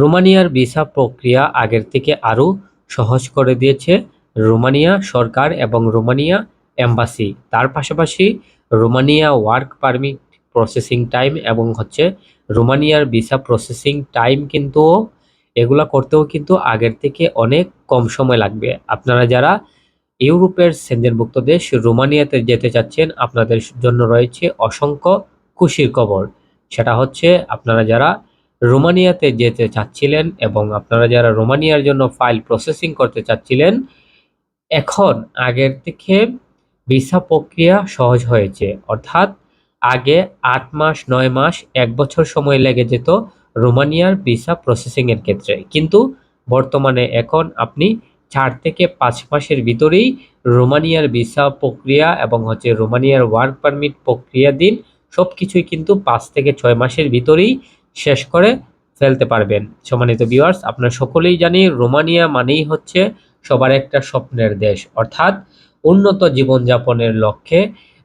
রোমানিয়ার visa প্রক্রিয়া আগের থেকে আরও সহজ করে দিয়েছে রোমানিয়া সরকার এবং রোমানিয়া এম্বাসি। তার পাশাপাশি Romania work permit processing time এবং হচ্ছে রোমানিয়ার ভিসা প্রসেসিং টাইম কিন্তু এগুলা করতেও কিন্তু আগের থেকে অনেক কম সময় লাগবে। আপনারা যারা ইউরোপের সেঞ্জনভুক্ত দেশ রোমানিয়াতে যেতে চাচ্ছেন, আপনাদের জন্য রয়েছে অসংখ্য খুশির খবর। সেটা হচ্ছে আপনারা যারা রোমানিয়াতে যেতে চাচ্ছিলেন এবং আপনারা যারা রোমানিয়ার জন্য ফাইল প্রসেসিং করতে চাচ্ছিলেন, এখন আগের থেকে ভিসা প্রক্রিয়া সহজ হয়েছে। অর্থাৎ আগে আট মাস, নয় মাস, এক বছর সময় লেগে যেত রোমানিয়ার ভিসা প্রসেসিংয়ের ক্ষেত্রে। কিন্তু বর্তমানে এখন আপনি চার থেকে পাঁচ মাসের ভিতরেই রোমানিয়ার ভিসা প্রক্রিয়া এবং হচ্ছে রোমানিয়ার ওয়ার্ক পারমিট প্রক্রিয়া দিন সব কিছুই কিন্তু পাঁচ থেকে ছয় মাসের ভিতরেই শেষ করে ফেলতে পারবেন। সম্মানিত ভিউয়ার্স আপনারা সকলেই জানি রোমানিয়া মানেই হচ্ছে সবার একটা স্বপ্নের দেশ। অর্থাৎ উন্নত জীবনযাপনের লক্ষ্যে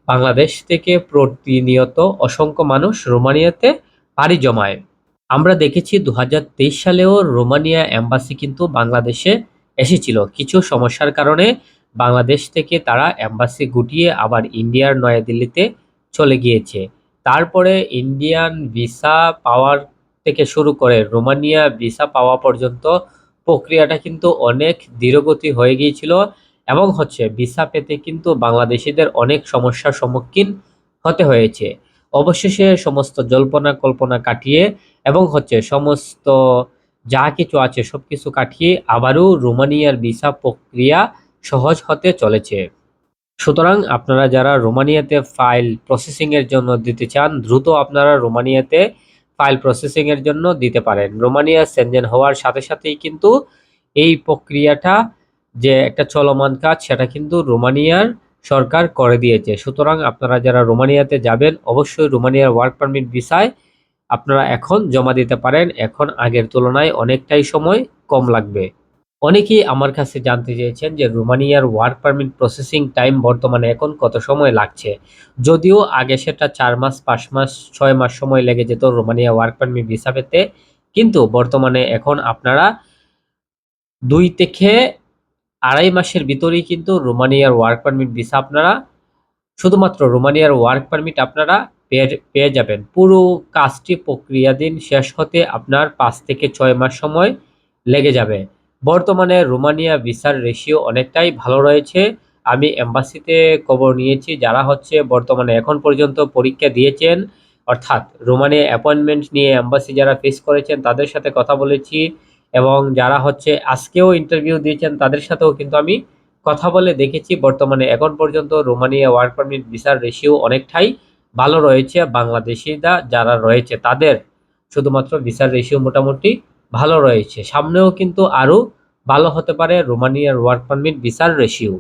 বাংলাদেশ থেকে প্রতিনিয়ত অসংখ্য মানুষ রোমানিয়াতে পাড়ি জমায়। আমরা দেখেছি দু হাজার তেইশ সালেও রোমানিয়া অ্যাম্বাসি কিন্তু বাংলাদেশে এসেছিল। কিছু সমস্যার কারণে বাংলাদেশ থেকে তারা অ্যাম্বাসি গুটিয়ে আবার ইন্ডিয়ার নয়াদিল্লিতে চলে গিয়েছে। তারপরে ইন্ডিয়ান ভিসা পাওয়ার থেকে শুরু করে রোমানিয়া ভিসা পাওয়া পর্যন্ত প্রক্রিয়াটা কিন্তু অনেক ধীরগতি হয়ে গিয়েছিল এবং হচ্ছে ভিসা পেতে কিন্তু বাংলাদেশিদের অনেক সমস্যার সম্মুখীন হতে হয়েছে। অবশেষে সমস্ত জল্পনা কল্পনা কাটিয়ে এবং হচ্ছে সমস্ত যা কিছু আছে সব কিছু কাটিয়ে আবারও রোমানিয়ার ভিসা প্রক্রিয়া সহজ হতে চলেছে। সুতরাং আপনারা যারা রোমানিয়াতে ফাইল প্রসেসিংয়ের জন্য দিতে চান, দ্রুত আপনারা রোমানিয়াতে ফাইল প্রসেসিংয়ের জন্য দিতে পারেন। রোমানিয়া সেনজেন হওয়ার সাথে সাথেই কিন্তু এই প্রক্রিয়াটা যে একটা চলমান কাজ, সেটা কিন্তু রোমানিয়ার সরকার করে দিয়েছে। সুতরাং আপনারা যারা রোমানিয়াতে যাবেন, অবশ্যই রোমানিয়ার ওয়ার্ক পারমিট ভিসায় আপনারা এখন জমা দিতে পারেন। এখন আগের তুলনায় অনেকটাই সময় কম লাগবে। অনেকেই আমার কাছে জানতে চেয়েছেন যে রোমানিয়ার ওয়ার্ক পারমিট প্রসেসিং টাইম বর্তমানে এখন কত সময় লাগছে। যদিও আগে সেটা চার মাস, পাঁচ মাস, ছয় মাস সময় লেগে যেত রোমানিয়া ওয়ার্ক পারমিট ভিসা পেতে। কিন্তু বর্তমানে এখন আপনারা দুই থেকে আড়াই মাসের ভিতরেই কিন্তু রোমানিয়ার ওয়ার্ক পারমিট ভিসা আপনারা, শুধুমাত্র রোমানিয়ার ওয়ার্ক পারমিট আপনারা পেয়ে পেয়ে যাবেন। পুরো কাজটি প্রক্রিয়াধীন শেষ হতে আপনার পাঁচ থেকে ছয় মাস সময় লেগে যাবে। বর্তমানে রোমানিয়া ভিসার রেশিও অনেকটাই ভালো রয়েছে। আমি এম্বাসিতে খবর নিয়েছি, যারা হচ্ছে বর্তমানে এখন পর্যন্ত পরীক্ষা দিয়েছেন, অর্থাৎ রোমানিয়া অ্যাপয়েন্টমেন্ট নিয়ে এম্বাসি যারা ফেস করেছেন, তাদের সাথে কথা বলেছি এবং যারা হচ্ছে আজকেও ইন্টারভিউ দিয়েছেন, তাদের সাথেও কিন্তু আমি কথা বলে দেখেছি। বর্তমানে এখন পর্যন্ত রোমানিয়া ওয়ার্ক পারমিট ভিসার রেশিও অনেকটাই ভালো রয়েছে। বাংলাদেশিরা যারা রয়েছে, তাদের শুধুমাত্র ভিসার রেশিও মোটামুটি ভালো রয়েছে। সামনেও কিন্তু আরও ভালো হতে পারে রোমানিয়ার ওয়ার্ক পারমিট ভিসার রেশিও।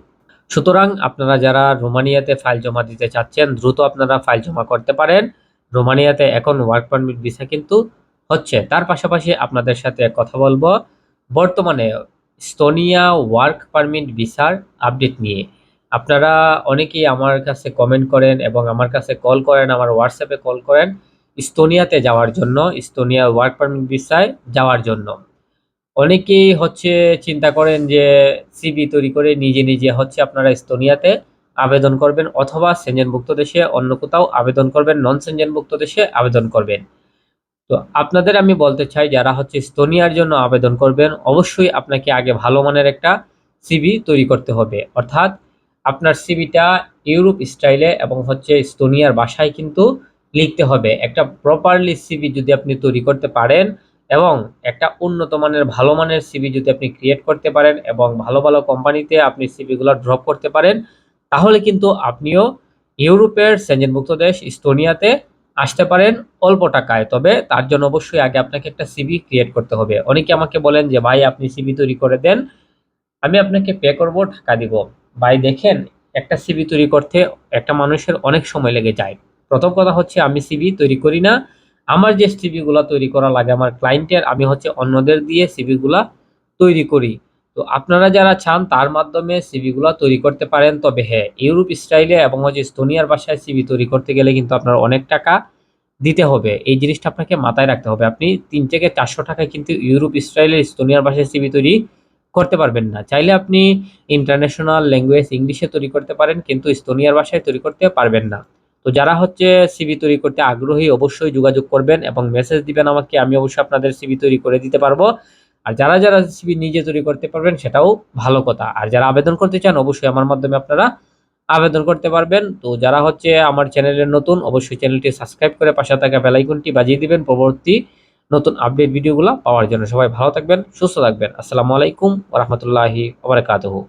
সুতরাং আপনারা যারা রোমানিয়াতে ফাইল জমা দিতে চাচ্ছেন, দ্রুত আপনারা ফাইল জমা করতে পারেন। রোমানিয়াতে এখন ওয়ার্ক পারমিট ভিসা কিন্তু হচ্ছে। তার পাশাপাশি আপনাদের সাথে কথা বলব বর্তমানে স্তোনিয়া ওয়ার্ক পারমিট ভিসার আপডেট নিয়ে। আপনারা অনেকেই আমার কাছে কমেন্ট করেন এবং আমার কাছে কল করেন, আমার হোয়াটসঅ্যাপে কল করেন। স্তোনিয়াতে যাওয়ার জন্য স্তোনিয়া ওয়ার্ক পারমিট ভিসায় যাওয়ার জন্য। অনেকেই হচ্ছে চিন্তা করেন যে সিবি তৈরি করে নিজে নিজে হচ্ছে আপনারা স্তোনিয়াতে আবেদন করবেন অথবা সেঞ্জনভুক্ত দেশে অন্য কোথাও আবেদন করবেন নন সেঞ্জনভুক্ত দেশে আবেদন করবেন। তো আপনাদের আমি বলতে চাই, যারা হচ্ছে স্তোনিয়ার জন্য আবেদন করবেন, অবশ্যই আপনাকে আগে ভালো মানের একটা সিবি তৈরি করতে হবে। অর্থাৎ আপনার সিবিটা ইউরোপ স্টাইলে এবং হচ্ছে স্তোনিয়ার ভাষায় কিন্তু লিখতে হবে। একটা প্রপারলি সিবি যদি আপনি তৈরি করতে পারেন এবং একটা উন্নত মানের, ভালো মানের সিবি যদি আপনি ক্রিয়েট করতে পারেন এবং ভালো ভালো কোম্পানিতে আপনি সিবিগুলো ড্রপ করতে পারেন, তাহলে কিন্তু আপনিও ইউরোপের সেঞ্জনভুক্ত দেশ স্তোনিয়াতে আসতে পারেন অল্প টাকায়। তবে তার জন্য অবশ্যই আগে আপনাকে একটা সিবি ক্রিয়েট করতে হবে। অনেকে আমাকে বলেন যে, ভাই, আপনি সিবি তৈরি করে দেন, আমি আপনাকে পে করব, টাকা দিব। ভাই, দেখেন, একটা সিবি তৈরি করতে একটা মানুষের অনেক সময় লেগে যায়। প্রথম কথা হচ্ছে আমি সিবি তৈরি করি না। আমার যে সিবিগুলো তৈরি করা লাগে আমার ক্লায়েন্টের আমি হচ্ছে অন্যদের দিয়ে সিবিগুলা তৈরি করি। তো আপনারা যারা চান তার মাধ্যমে সিবিগুলো তৈরি করতে পারেন। তবে হ্যাঁ ইউরোপ স্টাইলে এবং হচ্ছে স্তোনিয়ার বাসায় সিবি তৈরি করতে গেলে কিন্তু আপনার অনেক টাকা দিতে হবে। এই জিনিসটা আপনাকে মাথায় রাখতে হবে। আপনি তিন থেকে চারশো টাকায় কিন্তু ইউরোপ ইসরায়েলের স্তোনিয়ার ভাষায় সিবি তৈরি করতে পারবেন না। চাইলে আপনি ইন্টারন্যাশনাল ল্যাঙ্গুয়েজ ইংলিশে তৈরি করতে পারেন, কিন্তু স্তোনিয়ার ভাষায় তৈরি করতে পারবেন না। তো যারা হচ্ছে সিবি তৈরি করতে আগ্রহী অবশ্যই যোগাযোগ করবেন এবং মেসেজ দিবেন আমাকে, আমি অবশ্যই আপনাদের সিবি তৈরি করে দিতে পারব। আর যারা যারা সিবি নিজে তৈরি করতে পারবেন, সেটাও ভালো কথা। আর যারা আবেদন করতে চান, অবশ্যই আমার মাধ্যমে আপনারা আবেদন করতে পারবেন। তো যারা হচ্ছে আমার চ্যানেলের নতুন, অবশ্যই চ্যানেলটি সাবস্ক্রাইব করে পাশে থাকা বেলাইকনটি বাজিয়ে দিবেন। পরবর্তী নতুন আপডেট ভিডিওগুলো পাওয়ার জন্য সবাই ভালো থাকবেন, সুস্থ থাকবেন। আসসালামু আলাইকুম ওরহমতুল্লাহি ওবরাকাতুহু